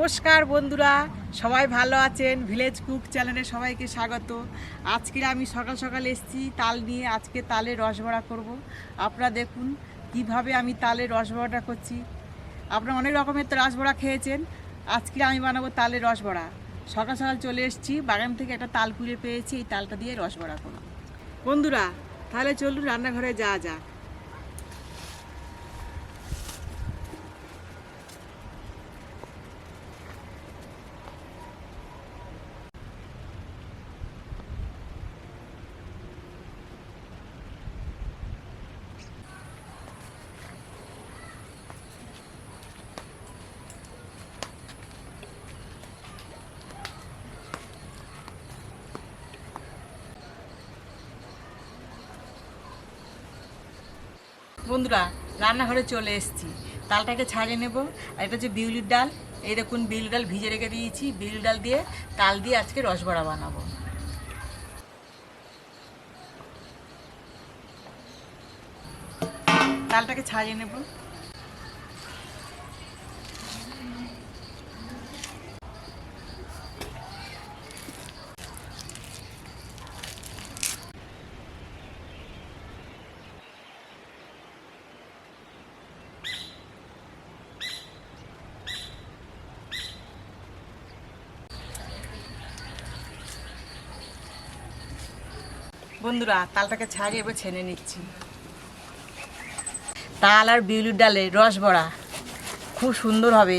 নমস্কার বন্ধুরা, সবাই ভালো আছেন? ভিলেজ কুক চ্যানেলে সবাইকে স্বাগত। আজকে আমি সকাল সকাল এসেছি, তাল নিয়ে আজকে তালের রসবড়া করব। আপনারা দেখুন কীভাবে আমি তালের রসবড়াটা করছি। আপনারা অনেক রকমের তো রসবড়া খেয়েছেন। আজকে আমি বানাবো তালের রসবড়া সকাল সকাল চলে এসেছি, বাগান থেকে একটা তাল কুড়ে পেয়েছি, এই তালটা দিয়ে রসবড়া করব। বন্ধুরা, তাহলে চলুন রান্নাঘরে যাওয়া যাক। বন্ধুরা, রান্নাঘরে চলে এসেছি। তালটাকে ছাড়িয়ে নেব। আর এটা হচ্ছে বিউলির ডাল। এই দেখুন, বিউলির ডাল ভিজে রেখে দিয়েছি। বিউলির ডাল দিয়ে তাল দিয়ে আজকে রসবড়া বানাবো। তালটাকে ছাড়িয়ে নেব। বন্ধুরা, তালটাকে ছাড়িয়ে এবার ছেনে নিচ্ছি। তাল আর বিউলির ডালে রস বড়া খুব সুন্দর হবে।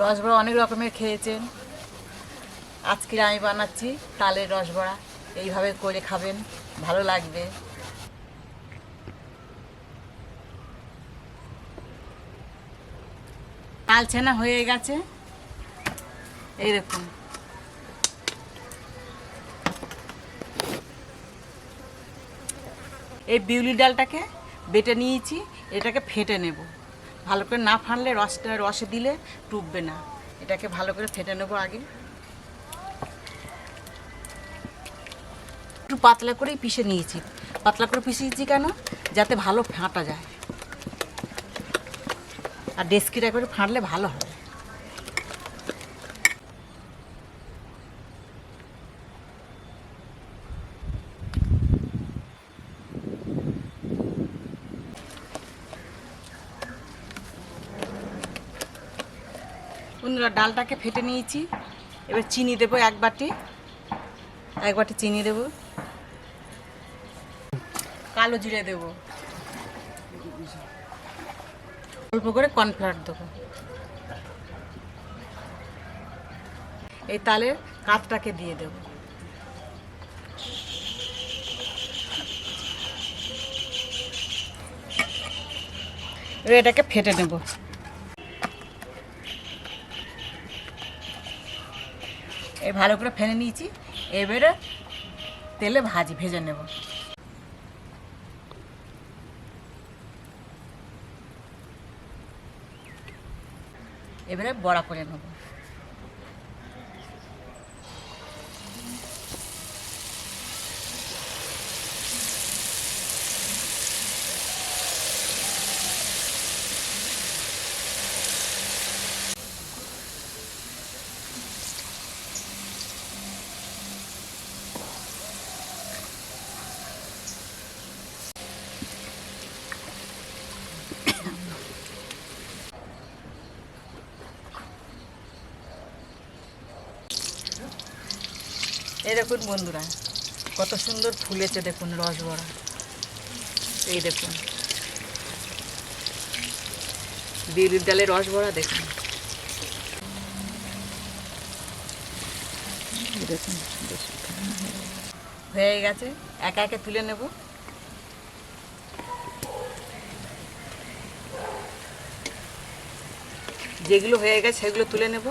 রস বড়া অনেক রকমের খেয়েছেন। আজকে আমি বানাচ্ছি তালের রস বড়া এইভাবে করে খাবেন, ভালো লাগবে। তাল ছেনা হয়ে গেছে। এই এই বিউলি ডালটাকে বেটে নিয়েছি, এটাকে ফেটে নেব। ভালো করে না ফানলে রসটা, রসে দিলে টুববে না। এটাকে ভালো করে ফেটে নেব আগে। একটু পাতলা করেই পিষে নিয়েছি। পাতলা করে পিষিয়েছি কেন? যাতে ভালো ফাটা যায়। আর ডেস্কিটা করে ফাঁটলে ভালো হবে। বন্ধুরা, ডালটাকে ফেটে নিয়েছি। এবার চিনি দেবো এক বাটি। এক বাটি চিনি দেবো। কালো জিরে দেবো। অল্প করে কর্নফ্লাওয়ার দেবো। এই তালের কাতটাকে দিয়ে দেবো। এটাকে ফেটে নেব। এই ভালো করে ফেলে নিয়েছি। এবারে তেলে ভাজি ভেজে নেব। এবারে বড়া করে নেব। এই দেখুন বন্ধুরা, কত সুন্দর ফুলেছে দেখুন রসবড়া এই দেখুন। বিউলির ডালের রসবড়া দেখুন। দেখুন হয়ে গেছে, একা একা তুলে নেব। যেগুলো হয়ে গেছে সেগুলো তুলে নেব।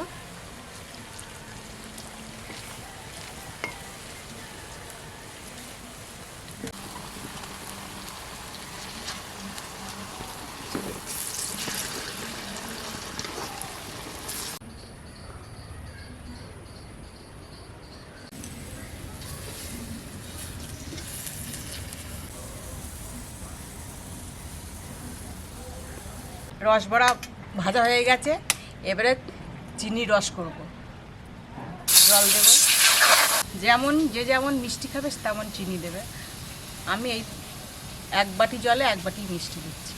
রসবড়া ভাজা হয়ে গেছে। এবারে চিনি রস করব। জল দেব। যেমন, যে যেমন মিষ্টি খাবে, তেমন চিনি দেবে। আমি এই এক বাটি জলে এক বাটি মিষ্টি দিচ্ছি।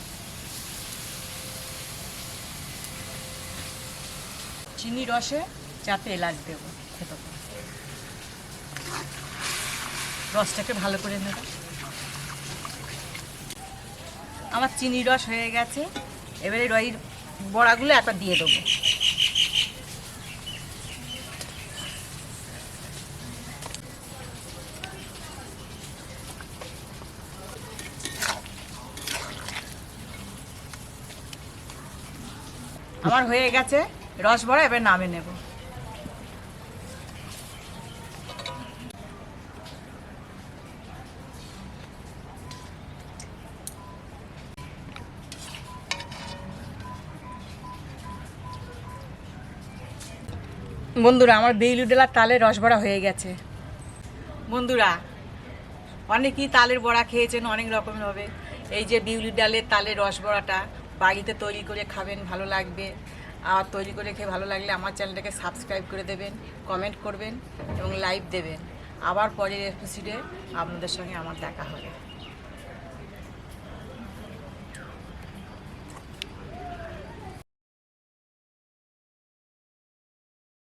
চিনি রসে চারটে এলাচ দেব খেতে। রসটাকে ভালো করে নেব। আমার চিনি রস হয়ে গেছে। এবারে রই বড়াগুলো একটা দিয়ে দেবো। আমার হয়ে গেছে। রস ভরা, এবার নামে নেব। বন্ধুরা, আমার বেইলুডেলার তালের রস বড়া হয়ে গেছে। বন্ধুরা, অনেকেই তালের বড়া খেয়েছেন অনেক রকমের হবে এই যে বিউলি ডালের তালের রস বড়াটা বাড়িতে তৈরি করে খাবেন, ভালো লাগবে। আর তৈরি করে খেয়ে ভালো লাগলে আমার চ্যানেলটাকে সাবস্ক্রাইব করে দেবেন, কমেন্ট করবেন এবং লাইভ দেবেন। আবার পরের এপিসোডে আপনাদের সঙ্গে আমার দেখা হবে।